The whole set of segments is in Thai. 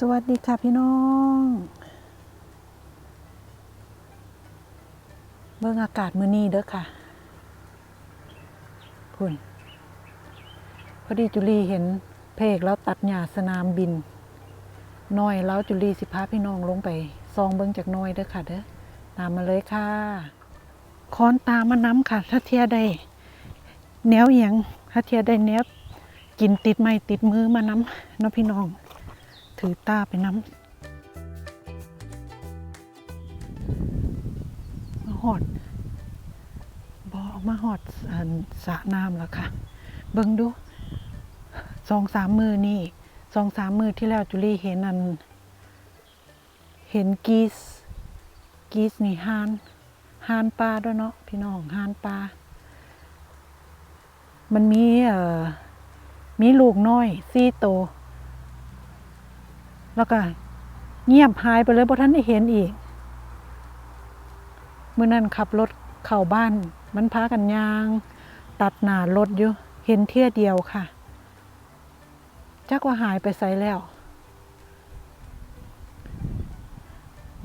สวัสดีค่ะพี่น้อง เบิ่งอากาศมื้อนี้เด้อค่ะพุ่นพอดีจุลีเห็นเพกแล้วตัดหญ้าสนามบินน้อยแล้วจุลีสิพาพี่น้องลงไปซองเบิ่งจากน้อยเด้อค่ะเด้อตามมาเลยค่ะค้อนตามมาน้ำค่ะถ้าเทียได้แนวเอียงถ้าเทียได้แนวกินติดไม้ติดมือมาน้ำเนาะพี่น้อง ถือตาไปน้ำมาหอดบอออกมาหอดอสระน้ำแล้วค่ะ เบิ่งดูสองสามมือนี่สองสามมือที่แล้วจุลี่เห็นอัน เห็นกีสกีสนี่ฮานฮานปลาด้วยเนาะพี่น้องฮานปลามันมีเอ่อมีลูกน้อยสี่โต แล้วก็เงียบหายไปเลยเพราะท่านได้เห็นอีกเมื่อนั้นขับรถเข้าบ้าน มันพากันยาง ตัดหน้ารถอยู่เห็นเที่ยเดียวค่ะ จักว่าหายไปไสแล้ว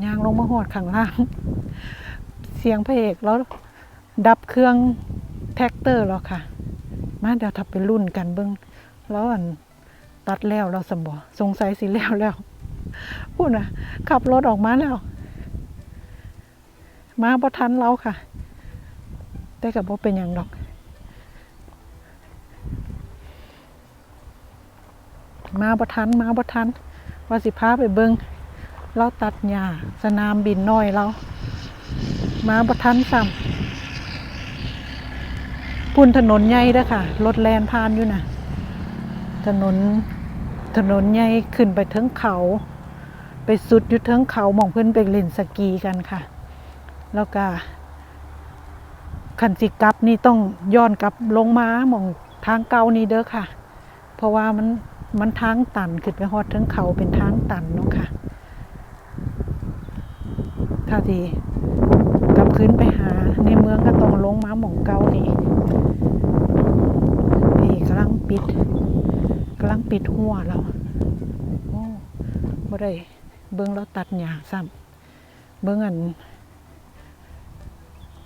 ยางลงมาหอดข้างล่าง เสียงพระเอกแล้วดับเครื่องแท็กเตอร์แล้วค่ะ มาเดี๋ยวทับไปรุ่นกันเบิ้งแล้วอัน ตัดแล้วเราสมบอสงสัยสิแล้วแล้วพูดนะขับรถออกมาแล้ว มาบ่ทันเราค่ะ แต่กับบ่เป็นอย่างดอกมาบ่ทันมาบ่ทันว่าสิพาไปเบิงเราตัดหญ้าสนามบินน้อยเรา มาบ่ทันซ้ำพุ่นถนนใหญ่เด้อค่ะ รถแลนผ่านอยู่น่ะถนน ถนนใหญ่ขึ้นไปเทิงเขา ไปสุดอยู่เทิงเขามองเพื่อนไปเล่นสกีกันค่ะ แล้วก็คันสิกลับนี่ต้องย้อนกลับลงมามองทางเก่านี่เด้อค่ะ เพราะว่ามันมันทางตันขึ้นไปฮอดเทิงเขาเป็นทางตันเนาะค่ะถ้าทีกลับขึ้นไปหาในเมืองก็ต้องลงมาหมองเก่านี่นี่กำลังปิดำลังปิดหัวเราโอ้บ่ได้เบิ่งเราตัดหญ้าซ้ำเบิ่งอัน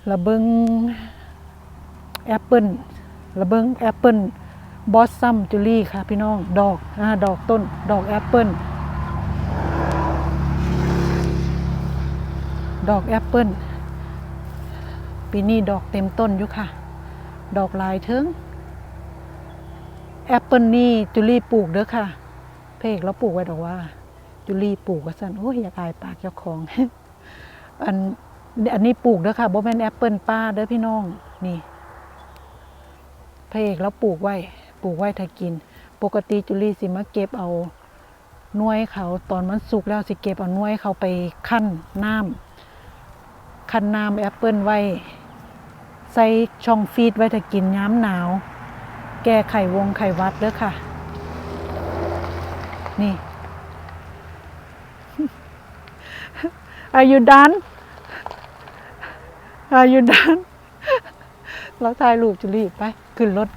ละเบิ่งแอปเปิลละเบิ่งแอปเปิลบอสซัมจูลี่ค่ะพี่น้อง ดอกอ่าดอกต้น ดอกแอปเปิลดอกแอปเปิลปีนี้ดอกเต็มต้นอยู่ค่ะ ดอกลายเทิง แอปเปิลนี่จุลี่ปลูกเด้อค่ะ เพกเราปลูกไว้ดอกว่า จุลี่ปลูกว่าสั่นโอ้ยอยากอายปากเจ้าของ อันอันนี้ปลูกเด้อค่ะบ่แม่นแอปเปิลป้าเด้อพี่น้องนี่เพกเราปลูกไว้ปลูกไว้ถ้ากิน ปกติจุลี่สิมาเก็บเอาน่วยเขาตอนมันสุกแล้วสิเก็บเอาน่วยเขาไปคั่นน้ำคั่นน้ำแอปเปิลไว้ใส่ช่องฟีดไว้ถ้ากินย้ำหนาว แก้ไขวงไขวัดเด้อค่ะ นี่ Are you done Are you done เราถ่ายรูปจุลีไป ขึ้นรถ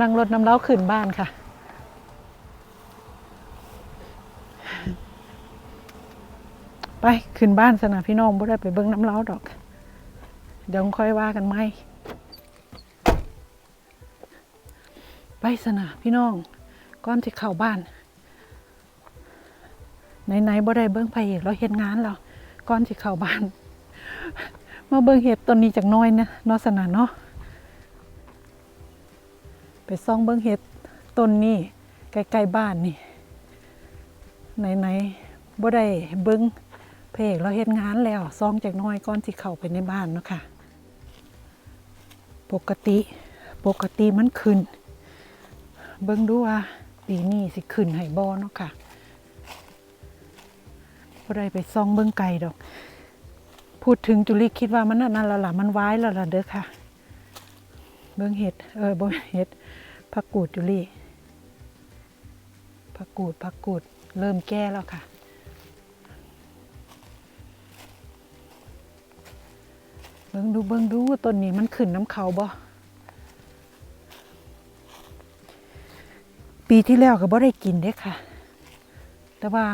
นั่งรถน้ำเล้าขึ้นบ้านค่ะ ไป ขึ้นบ้านสนะพี่น้องบ่ได้ไปเบิ้งน้ำเล้าดอก เดี๋ยวค่อยว่ากันไหม ไปสนะพี่น้องก่อนจะเข้าบ้านไหนๆบ่ได้เบิ้งไผอีกเราเฮ็ดงานแล้วก่อนจะเข้าบ้าน มาเบิ้งเห็ดต้นนี้จากน้อยนะนาะสนะเนาะไปซ่องเบิ้งเห็ดต้นนี้ใกล้ๆบ้านนี่ไหนๆบ่ได้เบิ้งเพกเราเฮ็ดงานแล้วซ่องจากน้อยก่อนสิเข้าไปในบ้านเนาะค่ะ ปกติปกติมันขึ้น เบิ่งดูว่าปีนี้สิขึ้นให้บ่เนาะค่ะบ่ได้ไปซ่องเบิ่งไก่ดอก พูดถึงจุลิคิดว่ามันนั่นละล่ะมันว้ายแล้วล่ะเด้อค่ะ เบิ่งเห็ด เออบ่เห็ดผักกูดจุลิผักกูดผักกูดเริ่มแก่แล้วค่ะเบิ่งดูเบิ่งดูต้นนี้มันขึ้นน้ำเขาบ่ ปีที่แล้วก็บ่ได้กินเด้ค่ะ แต่ว่า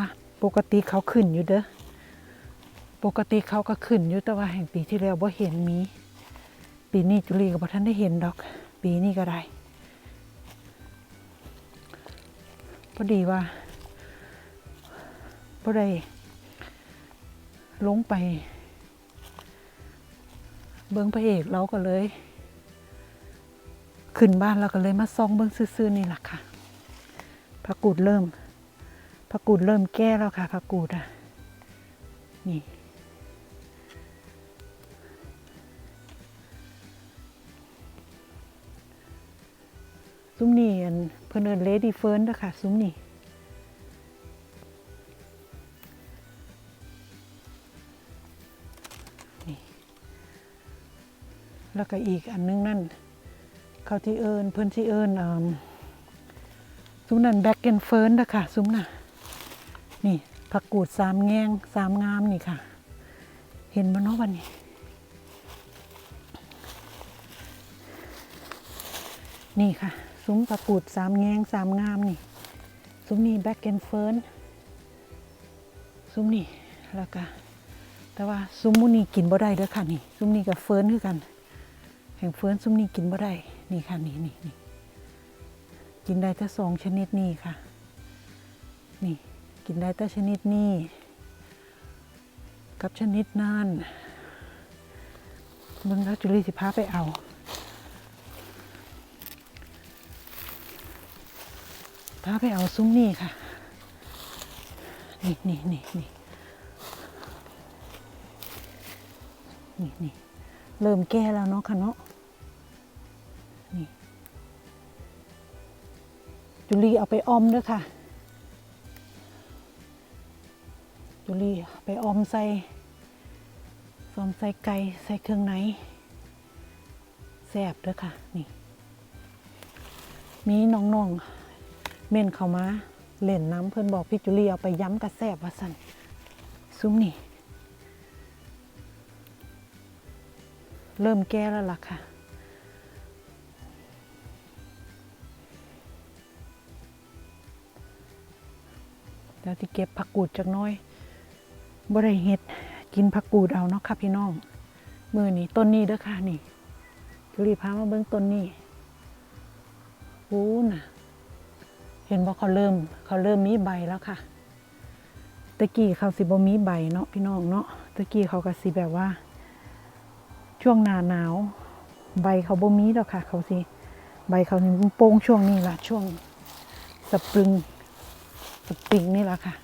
ปกติเขาขึ้นอยู่เด้อ ปกติเขาก็ขึ้นอยู่แต่ว่าแห่งปีที่แล้วบ่เห็นมี ปีนี้จุลีก็บ่ทันได้เห็นดอก ปีนี้ก็ได้พอดีว่าบ่ได้ลงไป เบิ้งพระเอกเราก็เลย ขึ้นบ้านเราก็เลยมาซองเบิ้งซื่อๆนี่แหละค่ะ พระกูดเริ่มพระกูดเริ่มแก้แล้วค่ะพระกูดอะนี่ซุ้มนี่อันเพิ่นเอินเลดี้เฟิร์นด้อค่ะ ซุ้มนี่นี่แล้วก็อีกอันนึงนั่นเขาที่เอิญเพิ่อนที่เอิญอ่า ซุ้มนั่นแบ็กเกนเฟิร์นเด้อค่ะซุ้มน่ะ นี่ผักกูดสามแงงสามงามนี่ค่ะ เห็นบ่เนาะวันนี้ นี่ค่ะ ซุ้มผักกูดสามแงงสามงามนี่ ซุ้มนี่แบ็กเกนเฟิร์นซุ้มนี่แล้วก็แต่ว่าซุ้มมุนี่กินบ่ได้เด้อค่ะนี่ ซุ้มนี่กับเฟิร์นคือกัน แห่งเฟิร์นซุ้มนี่กินบ่ได้ นี่ค่ะนี่นี่นี่ กินได้แต่สองชนิดนี่ค่ะ นี่กินได้แต่ชนิดนี้กับชนิดนั่นเบิ่งแล้วจุลีสิพาไปเอาพาไปเอาซุ้มนี่ค่ะ นี่นี่นี่นี่นี่นี่เริ่มแก้แล้วเนาะค่ะเนาะนี่ จุลีเอาไปออมด้วยค่ะ จุลีไปออมใส่ซอมใส่ไก่ใส่เครื่องในแซ่บเด้วยค่ะ นี่ มีน้องๆเม่นเข้ามาเล่นน้ำเพื่อนบอกพี่จุลีเอาไปย้ำกระแซบว่าสันซุ้มนี่ เริ่มแก้แล้วล่ะค่ะ เดี๋ยวที่เก็บผักกูดจากน้อยบ่ได้เฮ็ดกินผักกูดเอาเนาะค่ะพี่น้องมือนี้ต้นนี้เด้อค่ะนี่จุลีพามาเบิ่งต้นนี้โอ้น่ะ เห็นบอกเขาเริ่ม เขาเริ่มมีใบแล้วค่ะตะกี้เขาสิบ่มีใบเนาะพี่น้องเนาะตะกี้เขาก็สิแบบว่า ช่วงหน้าหนาว ใบเขาบ่มีแล้วค่ะ เขาสิใบเขานี่โป่งช่วงนี้ล่ะช่วงสปริง สปริงนี่แหละค่ะ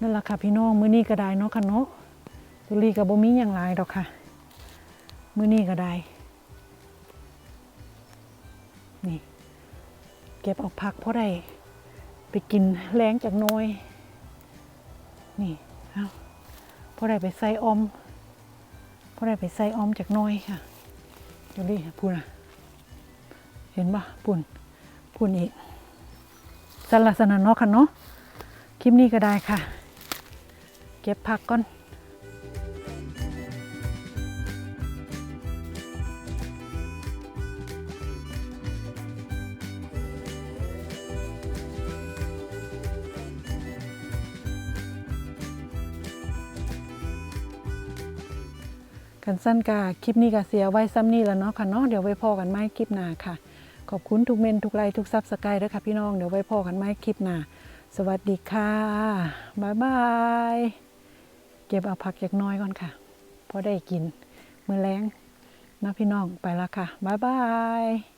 นั่นแหละค่ะพี่น้องมื้อนี้ก็ได้เนาะค่ะเนาะตุลีก็บ่มีหยังหลายดอกค่ะ มื้อนี้ก็ได้ นี่ เก็บออกผักเพราะได้ไปกินแรงจากน้อย นี่เอาเพราะได้ไปใส่อมเพราะได้ไปใส่อมจากน้อยค่ะดูดิพูนอะ เห็นปะปุ่นปุ่นอีก สลัดสนันเนาะค่ะเนาะคลิปนี้ก็ได้ค่ะ เก็บผักก่อนกันสั้นกาคลิปนี้ก็เสียไว้ซ้ำนี่แล้วเนาะค่ะเนาะเดี๋ยวไว้พอกันไหมคลิปหน้าค่ะ ขอบคุณทุกเมนทุกไลค์ทุกซับสไครต์ด้วยค่ะพี่น้อง เดี๋ยวไว้พอกันไหมคลิปหน้า สวัสดีค่ะ บ๊ายบาย เก็บเอาผักจากน้อยก่อนค่ะ พอได้กิน มือแรงนะพี่น้องไปละค่ะ บ๊ายบาย